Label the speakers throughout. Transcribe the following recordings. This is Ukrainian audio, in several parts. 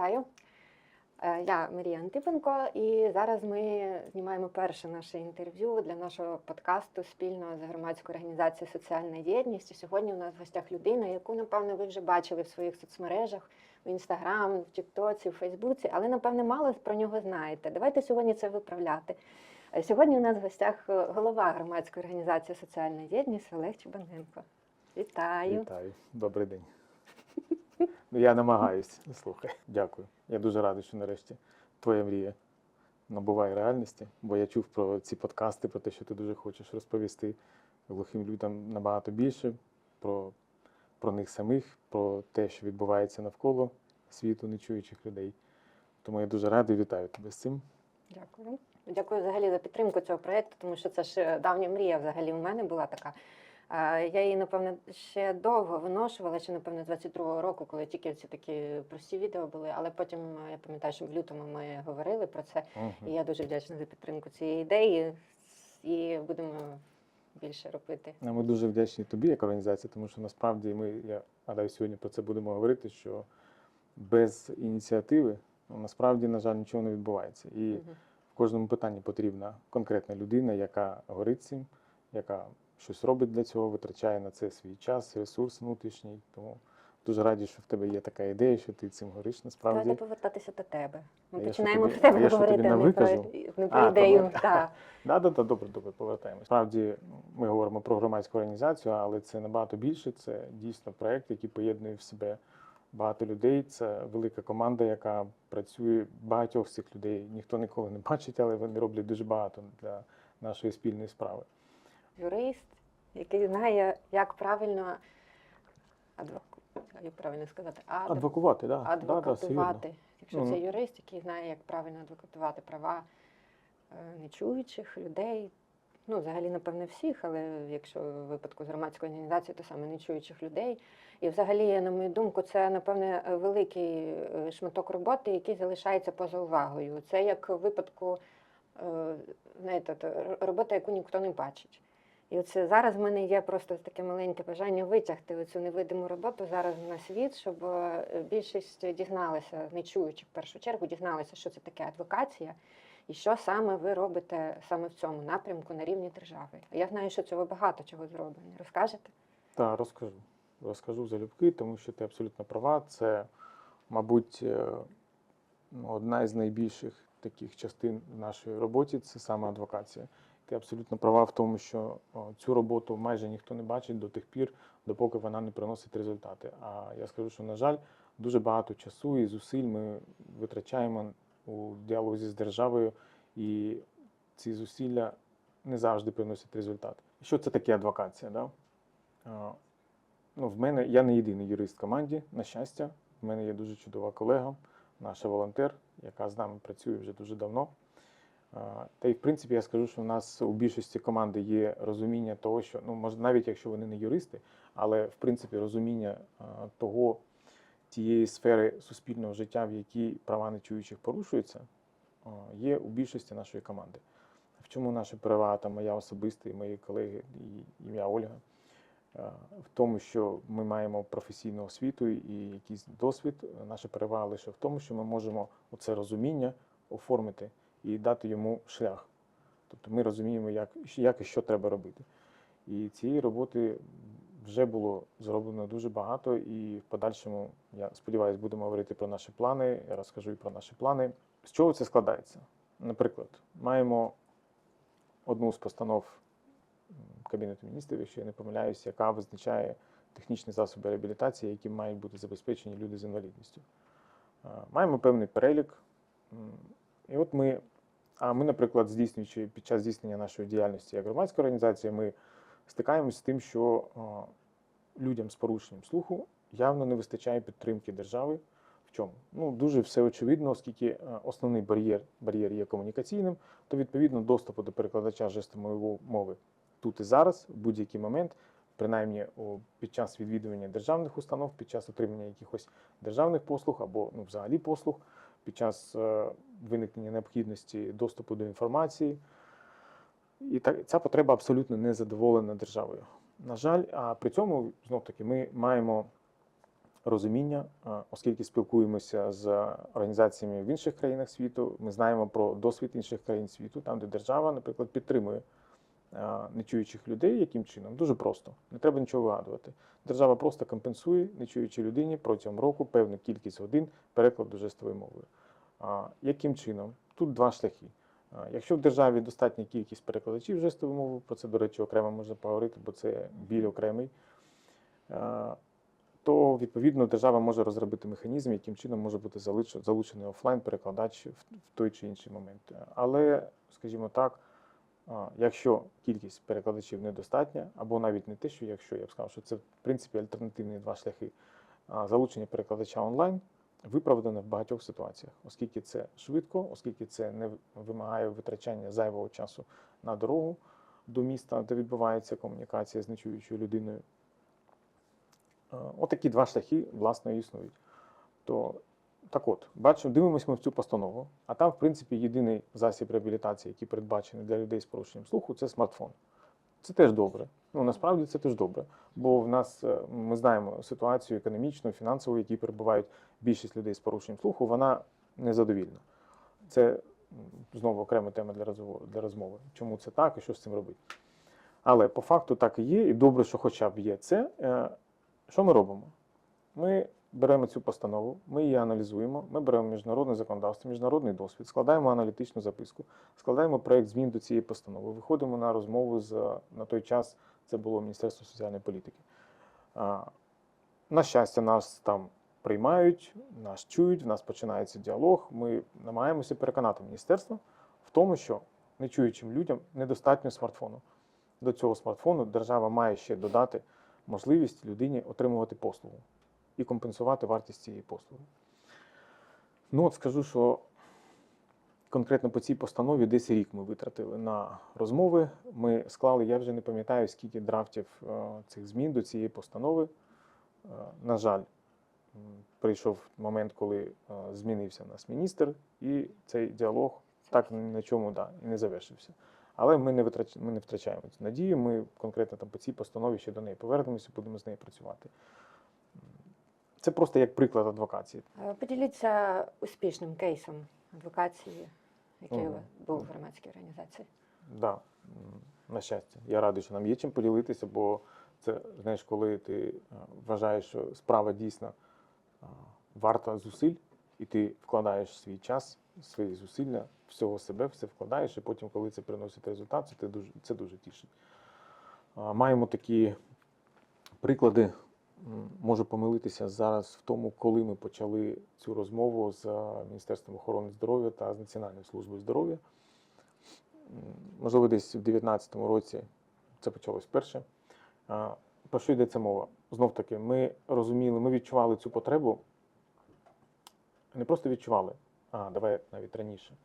Speaker 1: Вітаю. Е, Я Марія Антипенко, і зараз ми знімаємо перше наше інтерв'ю для нашого подкасту спільно з громадською організацією Соціальна єдність. І сьогодні у нас в гостях людина, яку, напевно, ви вже бачили в своїх соцмережах, в інстаграм, в Тіктоці, в Фейсбуці, але, напевне, мало про нього знаєте. Давайте сьогодні це виправляти. Е, Сьогодні у нас в гостях е, голова громадської організації Соціальна єдність Олег Чебаненко. Вітаю.
Speaker 2: Вітаю, добрий день. Ну, я намагаюсь, слухай. Дякую. Я дуже радий, що нарешті твоя мрія набуває реальності, бо я чув про ці подкасти, про те, що ти дуже хочеш розповісти глухим людям набагато більше про, про них самих, про те, що відбувається навколо світу нечуючих людей. Тому я дуже радий вітаю тебе з цим.
Speaker 1: Дякую. Дякую взагалі за підтримку цього проєкту, тому що це ж е, давня мрія взагалі у мене була така. Я її, напевно, ще довго виношувала, ще, напевно, з 22-го року, коли тільки ці такі прості відео були. Але потім е, я пам'ятаю, що в лютому ми говорили про це. І я дуже вдячна за підтримку цієї ідеї. І будемо більше робити.
Speaker 2: А Ми дуже вдячні тобі, як організація, тому що насправді ми, я гадаю, сьогодні про це будемо говорити, що без ініціативи ну, насправді, на жаль, нічого не відбувається. І в кожному питанні потрібна конкретна людина, яка горить цим, яка щось робить для цього, витрачає на це свій час, ресурс внутрішній. Тому дуже раді, що в тебе є така ідея, що ти цим гориш насправді.
Speaker 1: Давайте повертатися до тебе. Ми
Speaker 2: А я
Speaker 1: починаємо про тебе
Speaker 2: я
Speaker 1: говорити, а не про, не про
Speaker 2: А,
Speaker 1: ідею. Так.
Speaker 2: Да, да, да, добре, добре, повертаємось. Справді ми говоримо про громадську організацію, але це набагато більше. Це дійсно проект, який поєднує в себе багато людей. Це велика команда, яка працює. Багатьох з цих людей ніхто ніколи не бачить, але вони роблять дуже багато для нашої спільної справи.
Speaker 1: Юрист, який знає, як правильно адвоку... як правильно сказати, адв...
Speaker 2: Адвокувати, да. Да, да,
Speaker 1: адвокатувати. Якщо
Speaker 2: Ну,
Speaker 1: це
Speaker 2: ну.
Speaker 1: юрист, який знає, як правильно адвокатувати права е, нечуючих людей. Ну, взагалі, напевне, всіх, але якщо в випадку з громадської організації, то саме нечуючих людей. І взагалі, на мою думку, це, напевне, великий е, шматок роботи, який залишається поза увагою. Це як в випадку, е, знаєте, робота, яку ніхто не бачить. І оце зараз в мене є просто таке маленьке бажання витягти оцю невидиму роботу зараз на світ, щоб е, більшість дізналася, не чуючи в першу чергу, дізналася, що це таке адвокація, і що саме ви робите саме в цьому напрямку на рівні держави. Я знаю, що цього багато чого зроблено. Розкажете?
Speaker 2: Так, розкажу. Розкажу залюбки, тому що ти абсолютно права. Це, мабуть, е, ну, одна із найбільших таких частин в нашій роботі це саме адвокація. Ти абсолютно права в тому, що цю роботу майже ніхто не бачить до тих пір, допоки вона не приносить результати. А я скажу, що, на жаль, дуже багато часу і зусиль ми витрачаємо у діалозі з державою, і ці зусилля не завжди приносять результат. Що це таке адвокація? Да? Ну, в мене я не єдиний юрист в команді, на щастя. В мене є дуже чудова колега, наша волонтер, яка з нами працює вже дуже давно. Та й в принципі я скажу, що в нас у більшості команди є розуміння того, що ну може навіть якщо вони не юристи, але в принципі розуміння того тієї сфери суспільного життя, в якій права нечуючих порушуються, є у більшості нашої команди. В чому наша перевага там моя особиста і мої колеги, і ім'я Ольга? В тому, що ми маємо професійну освіту і якийсь досвід. Наша перевага лише в тому, що ми можемо це розуміння оформити і дати йому шлях. Тобто ми розуміємо, як, як і що треба робити. І цієї роботи вже було зроблено дуже багато, і в подальшому, я сподіваюся, будемо говорити про наші плани. Я розкажу і про наші плани. З чого це складається? Наприклад, маємо одну з постанов Кабінету міністрів, якщо я не помиляюсь, яка визначає технічні засоби реабілітації, які мають бути забезпечені люди з інвалідністю. Е, Маємо певний перелік. І от ми, а ми, наприклад, здійснюючи під час здійснення нашої діяльності як громадська організація, ми стикаємося з тим, що людям з порушенням слуху явно не вистачає підтримки держави. В чому? Ну, дуже все очевидно, оскільки е, основний бар'єр, бар'єр є комунікаційним, то відповідно доступу до перекладача жестової мови тут і зараз, в будь-який момент, принаймні під час відвідування державних установ, під час отримання якихось державних послуг або ну, взагалі послуг, під час е, виникнення необхідності доступу до інформації. І так, ця потреба абсолютно не задоволена державою. На жаль, а при цьому знов таки ми маємо розуміння, оскільки спілкуємося з організаціями в інших країнах світу, ми знаємо про досвід інших країн світу, там, де держава, наприклад, підтримує нечуючих людей, яким чином? Дуже просто. Не треба нічого вигадувати. Держава просто компенсує нечуючій людині протягом року певну кількість годин перекладу жестовою мовою. Яким чином? Тут два шляхи. Якщо в державі достатня кількість перекладачів жестової мови, про це, до речі, окремо можна поговорити, бо це біль окремий, то відповідно держава може розробити механізм, яким чином може бути залучений офлайн перекладач в в той чи інший момент. Але, скажімо так, якщо кількість перекладачів недостатня, або навіть не те, що якщо я б сказав, що це в принципі альтернативні два шляхи. Залучення перекладача онлайн виправдане в багатьох ситуаціях, оскільки це швидко, оскільки це не вимагає витрачання зайвого часу на дорогу до міста, де відбувається комунікація з нечуючою людиною. Е, Отакі два шляхи, власне, існують. То так от, бачимо, дивимося ми в цю постанову, а там, в принципі, єдиний засіб реабілітації, який передбачений для людей з порушенням слуху, це смартфон. Це теж добре. Ну насправді це теж добре. Бо в нас е, ми знаємо ситуацію економічну, фінансову, в якій перебувають більшість людей з порушенням слуху, вона незадовільна. Це знову окрема тема для розговору для розмови. Чому це так і що з цим робити? Але по факту так і є, і добре, що хоча б є це. Е, Що ми робимо? Ми беремо цю постанову, ми її аналізуємо, ми беремо міжнародне законодавство, міжнародний досвід, складаємо аналітичну записку, складаємо проєкт змін до цієї постанови, виходимо на розмову з на той час. Це було Міністерство соціальної політики. На щастя, нас там приймають, нас чують, в нас починається діалог. Ми намагаємося переконати міністерство в тому, що нечуючим людям недостатньо смартфону. До цього смартфону держава має ще додати можливість людині отримувати послугу і компенсувати вартість цієї послуги. Ну, от скажу, що конкретно по цій постанові десь рік ми витратили на розмови. Ми склали, я вже не пам'ятаю, скільки драфтів е, цих змін до цієї постанови. Е, На жаль, прийшов момент, коли е, змінився нас міністр, і цей діалог так на чому да, і не завершився. Але ми не витрач... ми не втрачаємо цю надію. Ми конкретно там по цій постанові ще до неї повернемося, будемо з нею працювати. Це просто як приклад адвокації.
Speaker 1: Е, Поділіться успішним кейсом адвокації, який
Speaker 2: Мгм.
Speaker 1: був в громадській організації.
Speaker 2: Да, на щастя. Я радий, що нам є чим поділитися, бо це, знаєш, коли ти е, вважаєш, що справа дійсно варта зусиль, і ти вкладаєш свій час, свої зусилля, всього себе, все вкладаєш, і потім, коли це приносить результат, це, дуже, це дуже тішить. Маємо такі приклади. Можу помилитися зараз в тому, коли ми почали цю розмову з Міністерством охорони здоров'я та з Національною службою здоров'я. Можливо, десь в 2019 році це почалось вперше. Про що йдеться мова? Знов таки, ми розуміли, ми відчували цю потребу. Не просто відчували, а давай навіть раніше.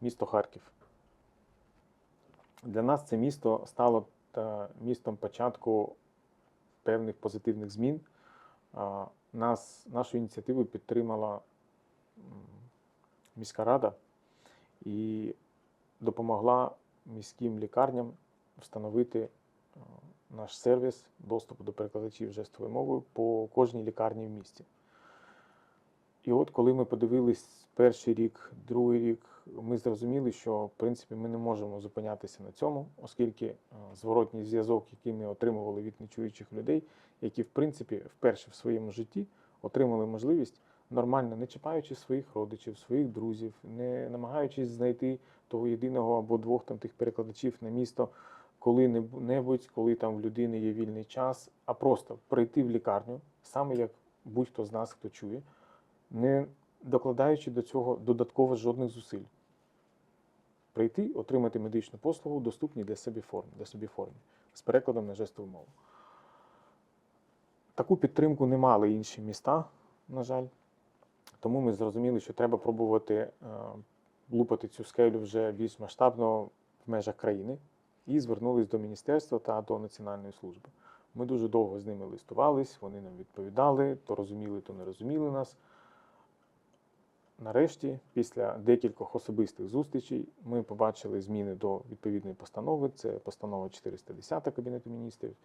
Speaker 2: Місто Харків. Для нас це місто стало та, містом початку певних позитивних змін. Нас, нашу ініціативу підтримала міська рада і допомогла міським лікарням встановити наш сервіс доступу до перекладачів жестовою мовою по кожній лікарні в місті. І от коли ми подивились перший рік, другий рік, ми зрозуміли, що в принципі ми не можемо зупинятися на цьому, оскільки е, зворотній зв'язок, який ми отримували від нечуючих людей, які в принципі вперше в своєму житті отримали можливість нормально, не чіпаючи своїх родичів, своїх друзів, не намагаючись знайти того єдиного або двох там тих перекладачів на місто коли-небудь, коли там в людини є вільний час, а просто прийти в лікарню, саме як будь-хто з нас, хто чує, не докладаючи до цього додатково жодних зусиль. Прийти, отримати медичну послугу в доступній для себе формі, для собі формі, з перекладом на жестову мову. Таку підтримку не мали інші міста, на жаль. Тому ми зрозуміли, що треба пробувати е, лупати цю скелю вже більш масштабно в межах країни і звернулись до міністерства та до національної служби. Ми дуже довго з ними листувались, вони нам відповідали, то розуміли, то не розуміли нас. Нарешті, після декількох особистих зустрічей, ми побачили зміни до відповідної постанови. Це постанова 410 Кабінету міністрів,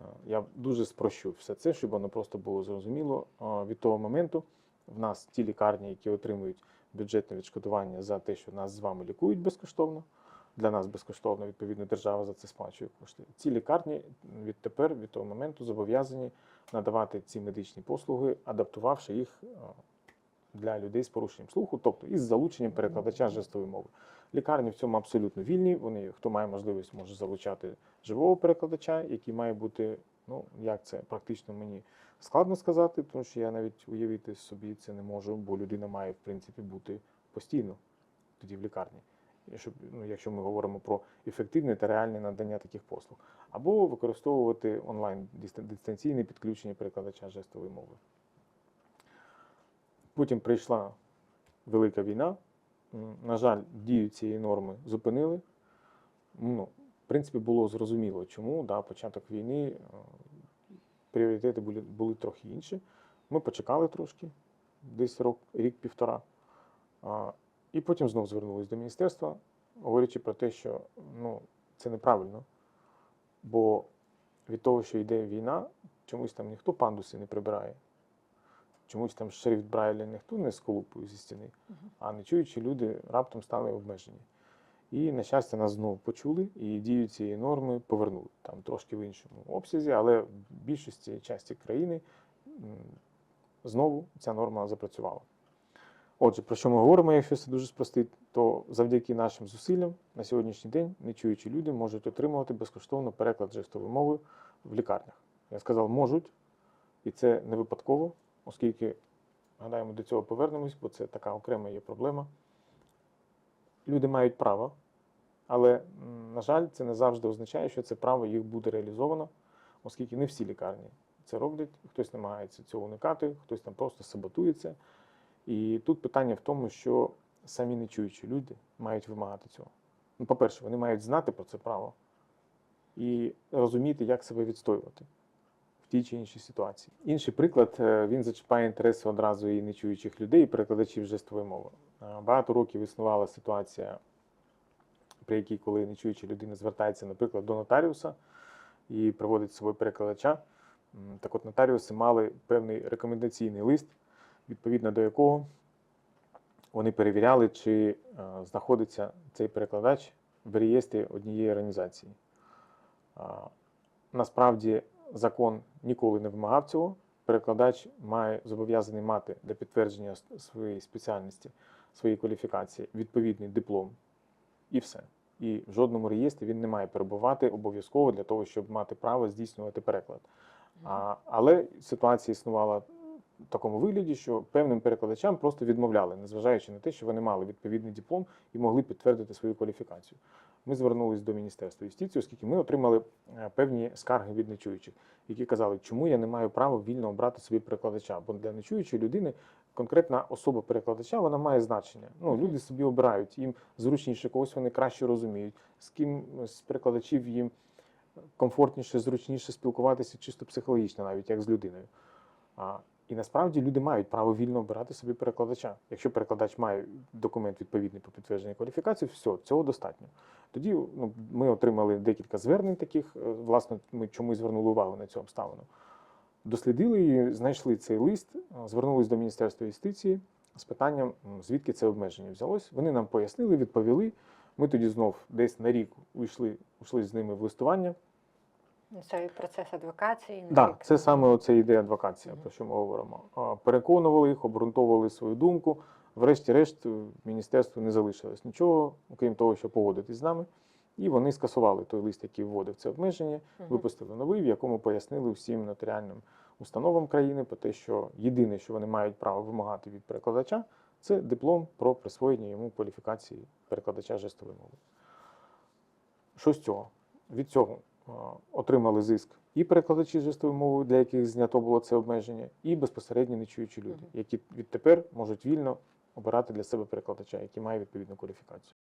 Speaker 2: Е, Я дуже спрощу все це, щоб воно просто було зрозуміло. Е, Від того моменту в нас ті лікарні, які отримують бюджетне відшкодування за те, що нас з вами лікують безкоштовно. Для нас безкоштовно, відповідно, держава за це сплачує кошти. Ці лікарні відтепер, від того моменту, зобов'язані надавати ці медичні послуги, адаптувавши їх е, для людей з порушенням слуху, тобто із залученням перекладача жестової мови. Лікарні в цьому абсолютно вільні. Вони, хто має можливість, може залучати живого перекладача, який має бути, ну як це практично мені складно сказати, тому що я навіть уявити собі це не можу, бо людина має в принципі бути постійно тоді в лікарні. Щоб, ну, якщо ми говоримо про ефективне та реальне надання таких послуг, або використовувати онлайн дистанційне підключення перекладача жестової мови. Потім прийшла велика війна. На жаль, дію цієї норми зупинили. Ну, в принципі, було зрозуміло, чому да, початок війни е, пріоритети були, були трохи інші. Ми почекали трошки, десь рік-півтора. І потім знову звернулись до міністерства, говорячи про те, що ну, це неправильно. Бо від того, що йде війна, чомусь там ніхто пандуси не прибирає. Чомусь там шрифт Брайля ніхто не сколупує зі стіни, а не чуючі люди раптом стали обмежені. І, на щастя, нас знову почули і дію цієї норми повернули. Там трошки в іншому обсязі, але в більшості часті країни знову ця норма запрацювала. Отже, про що ми говоримо, якщо це дуже спростить, то завдяки нашим зусиллям на сьогоднішній день нечуючі люди можуть отримувати безкоштовно переклад жестової мови в лікарнях. Я сказав, можуть, і це не випадково, оскільки, гадаю, ми до цього повернемось, бо це така окрема є проблема. Люди мають право, але, на жаль, це не завжди означає, що це право їх буде реалізовано, оскільки не всі лікарні це роблять, хтось намагається цього уникати, хтось там просто саботується. І тут питання в тому, що самі нечуючі люди мають вимагати цього. Ну, по-перше, вони мають знати про це право і розуміти, як себе відстоювати в тій чи іншій ситуації. Інший приклад е, він зачіпає інтереси одразу і нечуючих людей, і перекладачів жестової мови. Е, Багато років існувала ситуація, при якій, коли нечуюча людина звертається, наприклад, до нотаріуса і приводить з собою перекладача. Так от нотаріуси мали певний рекомендаційний лист, відповідно до якого вони перевіряли, чи е, знаходиться цей перекладач в реєстрі однієї організації. Насправді закон ніколи не вимагав цього. Перекладач має зобов'язаний мати для підтвердження своєї спеціальності, своєї кваліфікації відповідний диплом і все. І в жодному реєстрі він не має перебувати обов'язково для того, щоб мати право здійснювати переклад. А, але ситуація існувала в такому вигляді, що певним перекладачам просто відмовляли, незважаючи на те, що вони мали відповідний диплом і могли підтвердити свою кваліфікацію. Ми звернулись до Міністерства юстиції, оскільки ми отримали е, певні скарги від нечуючих, які казали, чому я не маю права вільно обрати собі перекладача. Бо для нечуючої людини конкретна особа перекладача вона має значення. Ну, люди собі обирають, їм зручніше, когось вони краще розуміють, з ким з перекладачів їм комфортніше, зручніше спілкуватися, чисто психологічно, навіть як з людиною. І насправді люди мають право вільно обирати собі перекладача. Якщо перекладач має документ відповідний по підтвердженню кваліфікації, все, цього достатньо. Тоді ну, ми отримали декілька звернень таких. е, Власне, ми чому звернули увагу на цю обставину. Дослідили і знайшли цей лист, е, звернулись до Міністерства юстиції з питанням, звідки це обмеження взялось. Вони нам пояснили, відповіли. Ми тоді знов десь на рік уйшли, ушли з ними в листування.
Speaker 1: Це і процес адвокації.
Speaker 2: Так,
Speaker 1: рік.
Speaker 2: це саме оце ідея адвокація,
Speaker 1: Мгм.
Speaker 2: про що ми говоримо. Переконували їх, обґрунтовували свою думку. Врешті-решт, е, міністерству не залишилось нічого, окрім того, що погодитись з нами. І вони скасували той лист, який вводив це обмеження,
Speaker 1: Мгм.
Speaker 2: випустили новий, в якому пояснили всім нотаріальним установам країни про те, що єдине, що вони мають право вимагати від перекладача, це диплом про присвоєння йому кваліфікації перекладача жестової мови. Що з цього? Від цього отримали зиск і перекладачі жестової мови, для яких знято було це обмеження, і безпосередньо нечуючі люди, які відтепер можуть вільно обирати для себе перекладача, який має відповідну кваліфікацію.